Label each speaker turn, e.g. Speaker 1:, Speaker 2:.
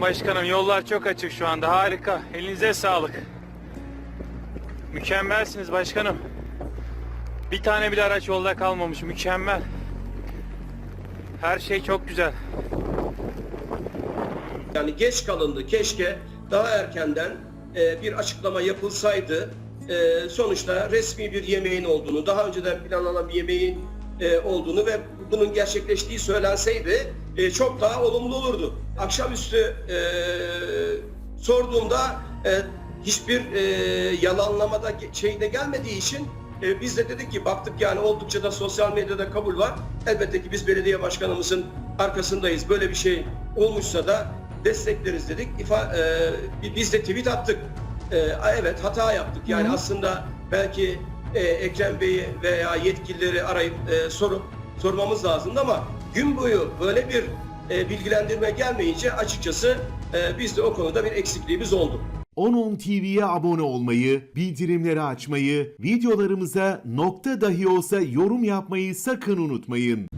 Speaker 1: Başkanım yollar çok açık şu anda harika. Elinize sağlık. Mükemmelsiniz başkanım. Bir tane bile araç yolda kalmamış. Mükemmel. Her şey çok güzel.
Speaker 2: Yani geç kalındı. Keşke daha erkenden e, bir açıklama yapılsaydı. E, sonuçta resmi bir yemeğin olduğunu, daha önceden planlanan bir yemeğin e, olduğunu ve bunun gerçekleştiği söylenseydi e, çok daha olumlu olurdu. Akşamüstü e, sorduğumda e, hiçbir e, yalanlamada şeyde gelmediği için e, biz de dedik ki baktık yani oldukça da sosyal medyada kabul var. Elbette ki biz belediye başkanımızın arkasındayız. Böyle bir şey olmuşsa da destekleriz dedik. İfa, e, biz de tweet attık. E, evet hata yaptık. Yani aslında belki e, Ekrem Bey'i veya yetkilileri arayıp e, sorup sormamız lazımdı ama gün boyu böyle bir e, bilgilendirme gelmeyince açıkçası e, biz de o konuda bir eksikliğimiz oldu.
Speaker 3: 10.10 TV'ye abone olmayı, bildirimleri açmayı, videolarımıza nokta dahi olsa yorum yapmayı sakın unutmayın.